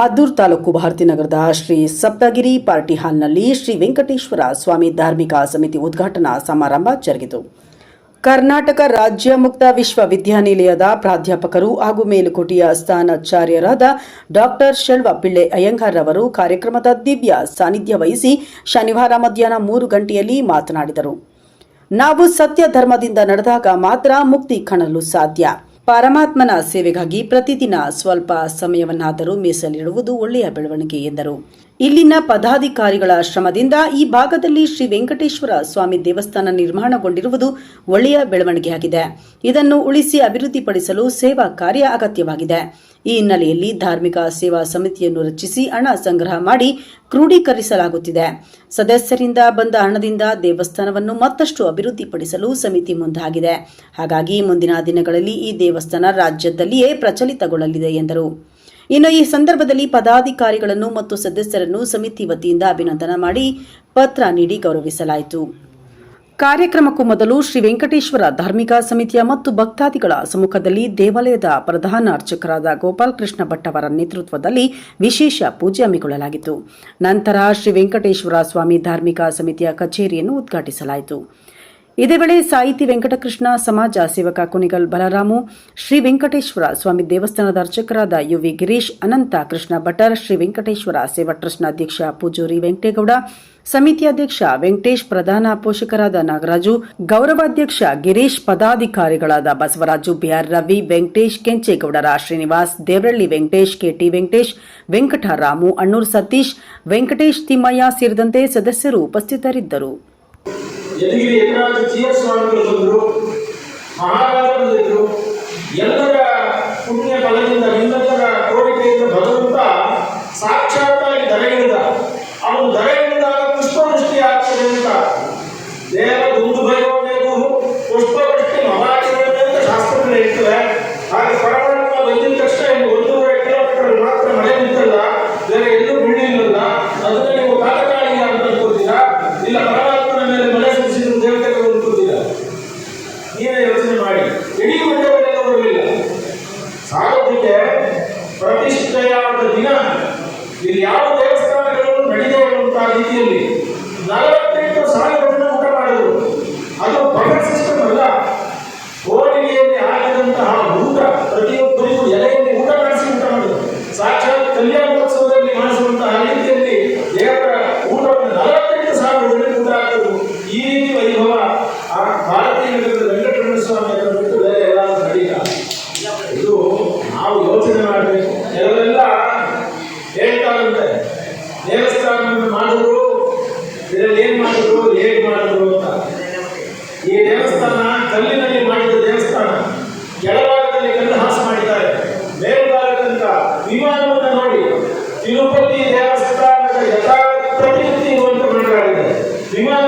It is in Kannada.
ಮದ್ದೂರು ತಾಲೂಕು ಭಾರತೀನಗರದ ಶ್ರೀ ಸಪ್ತಗಿರಿ ಪಾರ್ಟಿ ಹಾಲ್ನಲ್ಲಿ ಶ್ರೀ ವೆಂಕಟೇಶ್ವರ ಸ್ವಾಮಿ ಧಾರ್ಮಿಕ ಸಮಿತಿ ಉದ್ಘಾಟನಾ ಸಮಾರಂಭ ಜರುಗಿತು. ಕರ್ನಾಟಕ ರಾಜ್ಯ ಮುಕ್ತ ವಿಶ್ವವಿದ್ಯಾನಿಲಯದ ಪ್ರಾಧ್ಯಾಪಕರು ಹಾಗೂ ಮೇಲುಕೋಟೆಯ ಸ್ಥಾನಾಚಾರ್ಯರಾದ ಡಾಕ್ಟರ್ ಶೆಲ್ವ ಪಿಳ್ಳೆ ಅಯ್ಯಂಗಾರ್ ಅವರು ಕಾರ್ಯಕ್ರಮದ ದಿವ್ಯ ಸಾನ್ನಿಧ್ಯ ವಹಿಸಿ ಶನಿವಾರ ಮಧ್ಯಾಹ್ನ ಮೂರು ಗಂಟೆಯಲ್ಲಿ ಮಾತನಾಡಿದರು. ನಾವು ಸತ್ಯ ಧರ್ಮದಿಂದ ನಡೆದಾಗ ಮಾತ್ರ ಮುಕ್ತಿ ಕಾಣಲು ಸಾಧ್ಯ. ಪರಮಾತ್ಮನ ಸೇವೆಗಾಗಿ ಪ್ರತಿದಿನ ಸ್ವಲ್ಪ ಸಮಯವನ್ನಾದರೂ ಮೀಸಲಿಡುವುದು ಒಳ್ಳೆಯ ಬೆಳವಣಿಗೆ ಎಂದರು. ಇಲ್ಲಿನ ಪದಾಧಿಕಾರಿಗಳ ಶ್ರಮದಿಂದ ಈ ಭಾಗದಲ್ಲಿ ಶ್ರೀ ವೆಂಕಟೇಶ್ವರ ಸ್ವಾಮಿ ದೇವಸ್ಥಾನ ನಿರ್ಮಾಣಗೊಂಡಿರುವುದು ಒಳ್ಳೆಯ ಬೆಳವಣಿಗೆಯಾಗಿದೆ. ಇದನ್ನು ಉಳಿಸಿ ಅಭಿವೃದ್ಧಿಪಡಿಸಲು ಸೇವಾ ಕಾರ್ಯ ಅಗತ್ಯವಾಗಿದೆ. ಈ ಹಿನ್ನೆಲೆಯಲ್ಲಿ ಧಾರ್ಮಿಕ ಸೇವಾ ಸಮಿತಿಯನ್ನು ರಚಿಸಿ ಹಣ ಸಂಗ್ರಹ ಮಾಡಿ ಕ್ರೋಢೀಕರಿಸಲಾಗುತ್ತಿದೆ. ಸದಸ್ಯರಿಂದ ಬಂದ ಹಣದಿಂದ ದೇವಸ್ಥಾನವನ್ನು ಮತ್ತಷ್ಟು ಅಭಿವೃದ್ಧಿಪಡಿಸಲು ಸಮಿತಿ ಮುಂದಾಗಿದೆ. ಹಾಗಾಗಿ ಮುಂದಿನ ದಿನಗಳಲ್ಲಿ ಈ ದೇವಸ್ಥಾನ ರಾಜ್ಯದಲ್ಲಿಯೇ ಪ್ರಚಲಿತಗೊಳ್ಳಲಿದೆ ಎಂದರು. ಇನ್ನು ಈ ಸಂದರ್ಭದಲ್ಲಿ ಪದಾಧಿಕಾರಿಗಳನ್ನು ಮತ್ತು ಸದಸ್ಯರನ್ನು ಸಮಿತಿ ವತಿಯಿಂದ ಅಭಿನಂದನೆ ಮಾಡಿ ಪತ್ರ ನೀಡಿ ಗೌರವಿಸಲಾಯಿತು. ಕಾರ್ಯಕ್ರಮಕ್ಕೂ ಮೊದಲು ಶ್ರೀ ವೆಂಕಟೇಶ್ವರ ಧಾರ್ಮಿಕ ಸಮಿತಿಯ ಮತ್ತು ಭಕ್ತಾದಿಗಳ ಸಮ್ಮುಖದಲ್ಲಿ ದೇವಾಲಯದ ಪ್ರಧಾನ ಅರ್ಚಕರಾದ ಗೋಪಾಲಕೃಷ್ಣ ಭಟ್ ಅವರ ನೇತೃತ್ವದಲ್ಲಿ ವಿಶೇಷ ಪೂಜೆ ಹಮ್ಮಿಕೊಳ್ಳಲಾಗಿತ್ತು. ನಂತರ ಶ್ರೀ ವೆಂಕಟೇಶ್ವರ ಸ್ವಾಮಿ ಧಾರ್ಮಿಕ ಸಮಿತಿಯ ಕಚೇರಿಯನ್ನು ಉದ್ಘಾಟಿಸಲಾಯಿತು. ಇದೇ ವೇಳೆ ಸಾಹಿತಿ ವೆಂಕಟಕೃಷ್ಣ, ಸಮಾಜ ಸೇವಕ ಕುನಿಗಲ್ ಬಲರಾಮು, ಶ್ರೀ ವೆಂಕಟೇಶ್ವರ ಸ್ವಾಮಿ ದೇವಸ್ಥಾನದ ಅರ್ಚಕರಾದ ಯುವಿ ಗಿರೀಶ್, ಅನಂತ ಕೃಷ್ಣ ಭಟರ್ ಶ್ರೀ ವೆಂಕಟೇಶ್ವರ ಸೇವಾ ಟ್ರಸ್ಟ್ನ ಅಧ್ಯಕ್ಷ ಪೂಜೂರಿ ವೆಂಕಟೇಗೌಡ, ಸಮಿತಿ ಅಧ್ಯಕ್ಷ ವೆಂಕಟೇಶ್ ಪ್ರಧಾನ ಪೋಷಕರಾದ ನಾಗರಾಜು ಗೌರವಾಧ್ಯಕ್ಷ ಗಿರೀಶ್ ಪದಾಧಿಕಾರಿಗಳಾದ ಬಸವರಾಜು ಬಿಆರ್ ರವಿ, ವೆಂಕಟೇಶ್ ಕೆಂಚೇಗೌಡರ ಶ್ರೀನಿವಾಸ್, ದೇವರಳ್ಳಿ ವೆಂಕಟೇಶ್ ಕೆಟಿ ವೆಂಕಟೇಶ್, ವೆಂಕಟರಾಮು ಅಣ್ಣೂರ್ ಸತೀಶ್, ವೆಂಕಟೇಶ್ ತಿಮ್ಮಯ್ಯ ಸೇರಿದಂತೆ ಸದಸ್ಯರು ಉಪಸ್ಥಿತರಿದ್ದರು. ఎదిగిన ఎదురాజు జిఎస్ ಸಾರೋದಕ್ಕೆ ಪ್ರತಿಷ್ಠೆಯಾದ ದಿನ ಇಲ್ಲಿ ಯಾವ ದೇವಸ್ಥಾನಗಳು ನಡೆದೇ ರೀತಿಯಲ್ಲಿ. ಇದರಲ್ಲಿ ಏನ್ ಮಾಡಿದ್ರು? ಹೇಗೆ ಮಾಡಿದ್ರು ಅಂತ. ಈ ದೇವಸ್ಥಾನ ಕಲ್ಲಿನಲ್ಲಿ ಮಾಡಿದ ದೇವಸ್ಥಾನ ಕೆಳಭಾಗದಲ್ಲಿ ಕಲ್ಲು ಮಾಡಿದ್ದಾರೆ. ಮೇಲ್ಭಾಗದಿಂದ ವಿಮಾನವನ್ನು ನೋಡಿ ತಿರುಪತಿ ದೇವಸ್ಥಾನದ ಯಥಾವತ್ ಪ್ರತಿನಿಧಿ ಇರುವಂತೆ ಮಾಡಲಾಗಿದೆ ವಿಮಾನ